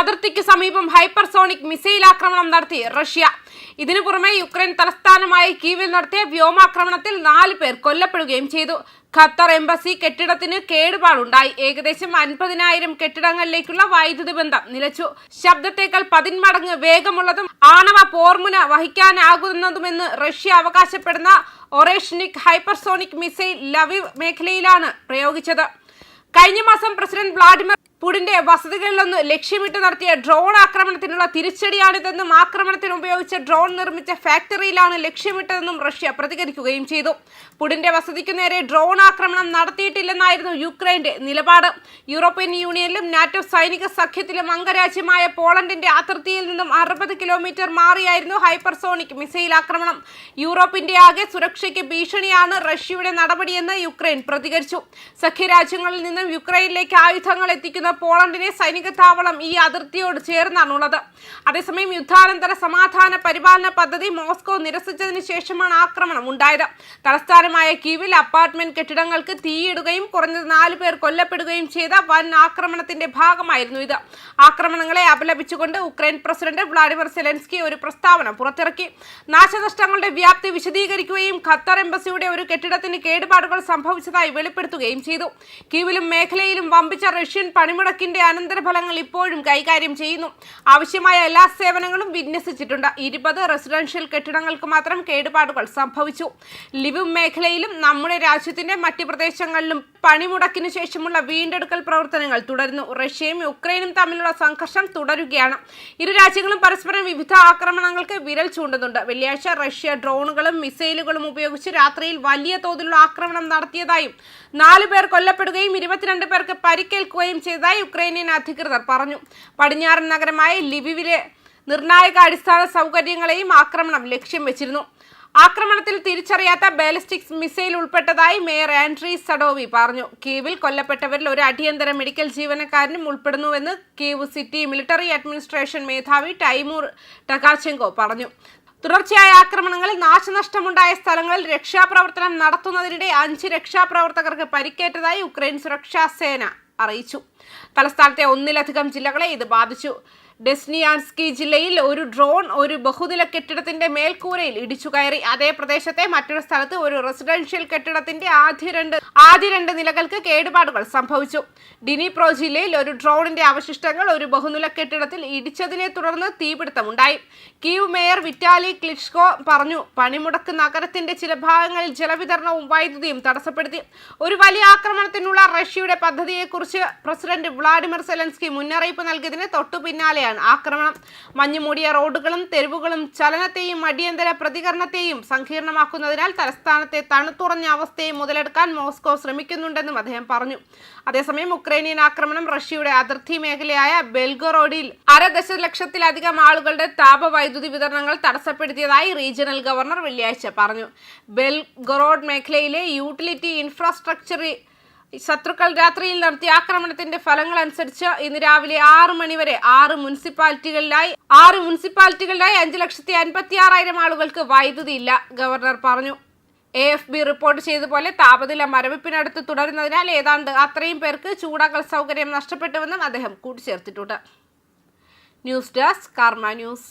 അതിർത്തിക്ക് സമീപം hypersonic missile ആക്രമണം നടത്തി റഷ്യ. ഇതിനു പുറമെ യുക്രൈൻ തലസ്ഥാനമായ കീവിൽ നടത്തിയ വ്യോമാക്രമണത്തിൽ നാല് പേർ കൊല്ലപ്പെടുകയും ചെയ്തു. ഖത്തർ എംബസി കെട്ടിടത്തിന് കേടുപാടുണ്ടായി. ഏകദേശം അൻപതിനായിരം കെട്ടിടങ്ങളിലേക്കുള്ള വൈദ്യുതി ബന്ധം നിലച്ചു. ശബ്ദത്തേക്കാൾ പതിന്മടങ്ങ് വേഗമുള്ളതും ആണവ പോർമുന വഹിക്കാനാകുന്നതുമെന്ന് റഷ്യ അവകാശപ്പെടുന്ന ഒറേഷ്നിക് ഹൈപ്പർസോണിക് മിസൈൽ ലവിവ് മേഖലയിലാണ് പ്രയോഗിച്ചത്. കഴിഞ്ഞ മാസം പ്രസിഡന്റ് വ്ളാഡിമിർ പുടിന്റെ വസതികളിലൊന്ന് ലക്ഷ്യമിട്ട് നടത്തിയ ഡ്രോൺ ആക്രമണത്തിനുള്ള തിരിച്ചടിയാണിതെന്നും ആക്രമണത്തിന് ഉപയോഗിച്ച ഡ്രോൺ നിർമ്മിച്ച ഫാക്ടറിയിലാണ് ലക്ഷ്യമിട്ടതെന്നും റഷ്യ പ്രതികരിക്കുകയും ചെയ്തു. പുടിന്റെ വസതിക്കു നേരെ ഡ്രോൺ ആക്രമണം നടത്തിയിട്ടില്ലെന്നായിരുന്നു യുക്രൈന്റെ നിലപാട്. യൂറോപ്യൻ യൂണിയനിലും നാറ്റോ സൈനിക സഖ്യത്തിലും അംഗരാജ്യമായ പോളണ്ടിന്റെ അതിർത്തിയിൽ നിന്നും അറുപത് കിലോമീറ്റർ മാറിയായിരുന്നു ഹൈപ്പർസോണിക് മിസൈൽ ആക്രമണം. യൂറോപ്പിന്റെ ആകെ സുരക്ഷയ്ക്ക് ഭീഷണിയാണ് റഷ്യയുടെ നടപടിയെന്ന് യുക്രൈൻ പ്രതികരിച്ചു. സഖ്യരാജ്യങ്ങളിൽ നിന്നും യുക്രൈനിലേക്ക് ആയുധങ്ങൾ എത്തിക്കുന്ന പോളണ്ടിനെ സൈനിക താവളം ഈ അതിർത്തിയോട് ചേർന്നാണുള്ളത് അതേസമയം യുദ്ധാനന്തര സമാധാന പരിപാലന പദ്ധതി മോസ്കോ നിരസിച്ചതിന് ശേഷമാണ് ആക്രമണം ഉണ്ടായത്. തലസ്ഥാനമായ കീവിൽ അപ്പാർട്ട്മെന്റ് കെട്ടിടങ്ങൾക്ക് തീയിടുകയും കുറഞ്ഞത് നാലു പേർ കൊല്ലപ്പെടുകയും ചെയ്ത വൻ ആക്രമണത്തിന്റെ ഭാഗമായിരുന്നു ഇത്. ആക്രമണങ്ങളെ അപലപിച്ചുകൊണ്ട് ഉക്രൈൻ പ്രസിഡന്റ് വ്ളാഡിമിർ സെലൻസ്കി ഒരു പ്രസ്താവന പുറത്തിറക്കി. നാശനഷ്ടങ്ങളുടെ വ്യാപ്തി വിശദീകരിക്കുകയും ഖത്തർ എംബസിയുടെ ഒരു കെട്ടിടത്തിന് കേടുപാടുകൾ സംഭവിച്ചതായി വെളിപ്പെടുത്തുകയും ചെയ്തു. കീവിലും മേഖലയിലും വമ്പിച്ച റഷ്യൻ പണിമുടക്കിന്റെ അനന്തരഫലങ്ങൾ ഇപ്പോഴും കൈകാര്യം ചെയ്യുന്നു. ആവശ്യമായ എല്ലാ സേവനങ്ങളും വിന്യസിച്ചിട്ടുണ്ട്. ഇരുപത് റെസിഡൻഷ്യൽ കെട്ടിടങ്ങൾക്ക് മാത്രം കേടുപാടുകൾ സംഭവിച്ചു. ലിവ് മേഖലയിലും നമ്മുടെ രാജ്യത്തിന്റെ മറ്റ് പ്രദേശങ്ങളിലും പണിമുടക്കിന് ശേഷമുള്ള വീണ്ടെടുക്കൽ പ്രവർത്തനങ്ങൾ തുടരുന്നു. റഷ്യയും യുക്രൈനും തമ്മിലുള്ള സംഘർഷം തുടരുകയാണ്. ഇരു രാജ്യങ്ങളും പരസ്പരം വിവിധ ആക്രമണങ്ങൾക്ക് വിരൽ ചൂണ്ടുന്നുണ്ട്. വെള്ളിയാഴ്ച റഷ്യ ഡ്രോണുകളും മിസൈലുകളും ഉപയോഗിച്ച് രാത്രിയിൽ വലിയ തോതിലുള്ള ആക്രമണം നടത്തിയതായും നാലു പേർ കൊല്ലപ്പെടുകയും ഇരുപത്തിരണ്ട് പേർക്ക് പരിക്കേൽക്കുകയും ചെയ്തതായി യുക്രൈനിയൻ അധികൃതർ പറഞ്ഞു. പടിഞ്ഞാറൻ നഗരമായ ലിബിവിലെ നിർണായക അടിസ്ഥാന സൗകര്യങ്ങളെയും ആക്രമണം ലക്ഷ്യം വെച്ചിരുന്നു. ആക്രമണത്തിൽ തിരിച്ചറിയാത്ത ബാലിസ്റ്റിക്സ് മിസൈൽ ഉൾപ്പെട്ടതായി മേയർ ആൻഡ്രി സഡോവി പറഞ്ഞു. കീവിൽ കൊല്ലപ്പെട്ടവരിൽ ഒരു അടിയന്തര മെഡിക്കൽ ജീവനക്കാരനും ഉൾപ്പെടുന്നുവെന്ന് കീവ് സിറ്റി മിലിറ്ററി അഡ്മിനിസ്ട്രേഷൻ മേധാവി ടൈമൂർ ടകാച്ചെങ്കോ പറഞ്ഞു. തുടർച്ചയായ ആക്രമണങ്ങളിൽ നാശനഷ്ടമുണ്ടായ സ്ഥലങ്ങളിൽ രക്ഷാപ്രവർത്തനം നടത്തുന്നതിനിടെ അഞ്ച് രക്ഷാപ്രവർത്തകർക്ക് പരിക്കേറ്റതായി ഉക്രൈൻ സുരക്ഷാ സേന അറിയിച്ചു. തലസ്ഥാനത്തെ ഒന്നിലധികം ജില്ലകളെ ഇത് ബാധിച്ചു. ഡെസ്നിയാൻസ്കി ജില്ലയിൽ ഒരു ഡ്രോൺ ഒരു ബഹുനില കെട്ടിടത്തിന്റെ മേൽക്കൂരയിൽ ഇടിച്ചു കയറി. അതേ പ്രദേശത്തെ മറ്റൊരു സ്ഥലത്ത് ഒരു റെസിഡൻഷ്യൽ കെട്ടിടത്തിന്റെ ആദ്യ രണ്ട് ആദ്യ രണ്ട് നിലകൾക്ക് കേടുപാടുകൾ സംഭവിച്ചു. ഡിനിപ്രോ ജില്ലയിൽ ഒരു ഡ്രോണിന്റെ അവശിഷ്ടങ്ങൾ ഒരു ബഹുനില കെട്ടിടത്തിൽ ഇടിച്ചതിനെ തുടർന്ന് തീപിടുത്തമുണ്ടായി കീവ് മേയർ വിറ്റാലി ക്ലിഷ്കോ പറഞ്ഞു പണിമുടക്ക് നഗരത്തിന്റെ ചില ഭാഗങ്ങളിൽ ജലവിതരണവും വൈദ്യുതിയും തടസ്സപ്പെടുത്തി. ഒരു വലിയ ആക്രമണത്തിനുള്ള റഷ്യയുടെ പദ്ധതിയെക്കുറിച്ച് പ്രസിഡന്റ് വ്ളാഡിമിർ സെലൻസ്കി മുന്നറിയിപ്പ് നൽകിയതിന് തൊട്ടു പിന്നാലെയാണ് ആക്രമണം മഞ്ഞുമൂടിയ റോഡുകളും തെരുവുകളും ചലനത്തെയും അടിയന്തര പ്രതികരണത്തെയും സങ്കീർണമാക്കുന്നതിനാൽ തലസ്ഥാനത്തെ തണുത്തുറഞ്ഞ അവസ്ഥയെ മുതലെടുക്കാൻ മോസ്കോ ശ്രമിക്കുന്നുണ്ടെന്നും അദ്ദേഹം പറഞ്ഞു. അതേസമയം ഉക്രൈനിയൻ ആക്രമണം റഷ്യയുടെ അതിർത്തി മേഖലയായ ബെൽഗറോഡിൽ അര ദശലക്ഷത്തിലധികം ആളുകളുടെ താപവൈദ്യുതി വിതരണങ്ങൾ തടസ്സപ്പെടുത്തിയതായി റീജിയണൽ ഗവർണർ വെള്ളിയാഴ്ച പറഞ്ഞു. ബെൽഗറോഡ് മേഖലയിലെ യൂട്ടിലിറ്റി ഇൻഫ്രാസ്ട്രക്ചർ ശത്രുക്കൾ രാത്രിയിൽ നടത്തിയ ആക്രമണത്തിന്റെ ഫലങ്ങൾ അനുസരിച്ച് ഇന്ന് രാവിലെ ആറ് മണിവരെ ആറ് മുനിസിപ്പാലിറ്റികളിലായി ആറ് മുനിസിപ്പാലിറ്റികളിലായി അഞ്ച് ലക്ഷത്തി അൻപത്തി ആറായിരം ആളുകൾക്ക് വൈദ്യുതി ഇല്ല ഗവർണർ പറഞ്ഞു. എ എഫ് ബി റിപ്പോർട്ട് ചെയ്തതുപോലെ താപനില മരവിപ്പിനടുത്ത് തുടരുന്നതിനാൽ ഏതാണ്ട് അത്രയും പേർക്ക് ചൂടാക്കൽ സൗകര്യം നഷ്ടപ്പെട്ടുവെന്നും അദ്ദേഹം കൂട്ടിച്ചേർത്തിട്ടുണ്ട്. News desk Karma news.